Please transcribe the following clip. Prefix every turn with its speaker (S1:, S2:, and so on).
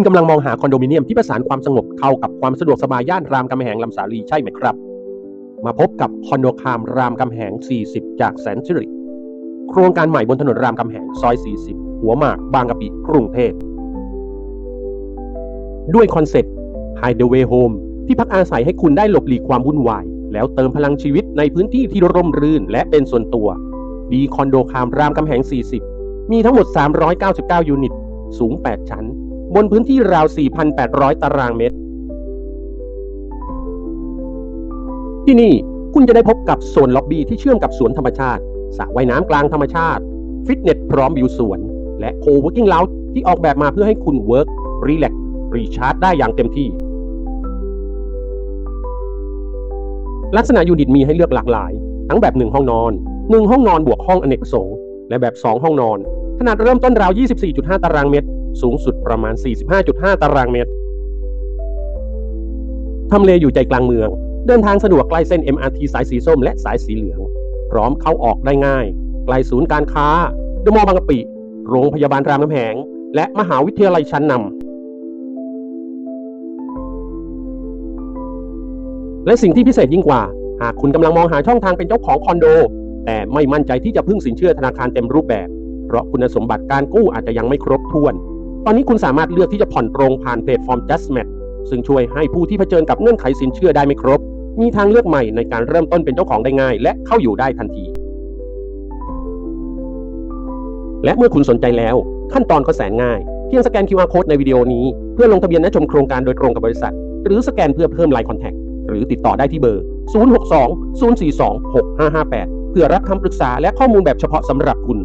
S1: คุณกำลังมองหาคอนโดมิเนียมที่ประสานความสงบเข้ากับความสะดวกสบายย่านรามคำแหงลำสาลีใช่ไหมครับ มาพบกับคอนโดคามรามคำแหง 40 จากแสนสิริโครงการใหม่บนถนนรามคำแหงซอย 40 หัวหมาก บางกะปิกรุงเทพด้วยคอนเซ็ปต์ Hideaway Home ที่พักอาศัยให้คุณได้หลบหลีกความวุ่นวาย แล้วเติมพลังชีวิตในพื้นที่ที่ร่มรื่นและเป็นส่วนตัวดีคอนโดคามรามคำแหง 40 มีทั้งหมด 399 ยูนิต สูง 8 ชั้น บนพื้นที่ราว 4,800 ตารางเมตร ที่นี่คุณจะได้พบกับโซนล็อบบี้ที่เชื่อมกับสวนธรรมชาติสระว่ายน้ำกลางธรรมชาติ ฟิตเนสพร้อมวิวสวน และโคเวิร์กิ้ง o ล g ที่ออกแบบมาเพื่อให้คุณเวิร์กรีแลกรีชาร์จได้อย่างเต็มที่ ลักษณะยูนิตมีให้เลือกหลากหลาย ทั้งแบบ 1 ห้องนอน 1 ห้องนอนบวกห้องอเนกประสงค์และแบบ 2 ห้องนอน ขนาดเริ่มต้นราว 24.5 ตารางเมตร สูงสุดประมาณ 45.5 ตารางเมตร ทำเลอยู่ใจกลางเมือง เดินทางสะดวกใกล้เส้น MRT สายสีส้มและสายสีเหลือง พร้อมเข้าออกได้ง่าย ใกล้ศูนย์การค้าเดอะมอลล์บางกะปิ โรงพยาบาลรามคำแหง และมหาวิทยาลัยชั้นนำ และสิ่งที่พิเศษยิ่งกว่า หากคุณกำลังมองหาช่องทางเป็นเจ้าของคอนโด แต่ไม่มั่นใจที่จะพึ่งสินเชื่อธนาคารเต็มรูปแบบ เพราะคุณสมบัติการกู้อาจจะยังไม่ครบถ้วน ตอนนี้คุณสามารถเลือกที่จะผ่อนตรงผ่านแพลตฟอร์ม JustMatch ซึ่งช่วยให้ผู้ที่เผชิญกับเงื่อนไขสินเชื่อได้ไม่ครบ มีทางเลือกใหม่ในการเริ่มต้นเป็นเจ้าของได้ง่าย และเข้าอยู่ได้ทันที และเมื่อคุณสนใจแล้ว ขั้นตอนก็แสนง่าย เพียงสแกน QR Code ในวิดีโอนี้ เพื่อลงทะเบียนและชมโครงการโดยตรงกับบริษัท หรือสแกนเพื่อเพิ่มไลน์คอนแทคหรือติดต่อได้ที่เบอร์ 062 042 6558 เพื่อรับคำปรึกษาและข้อมูลแบบเฉพาะสำหรับคุณ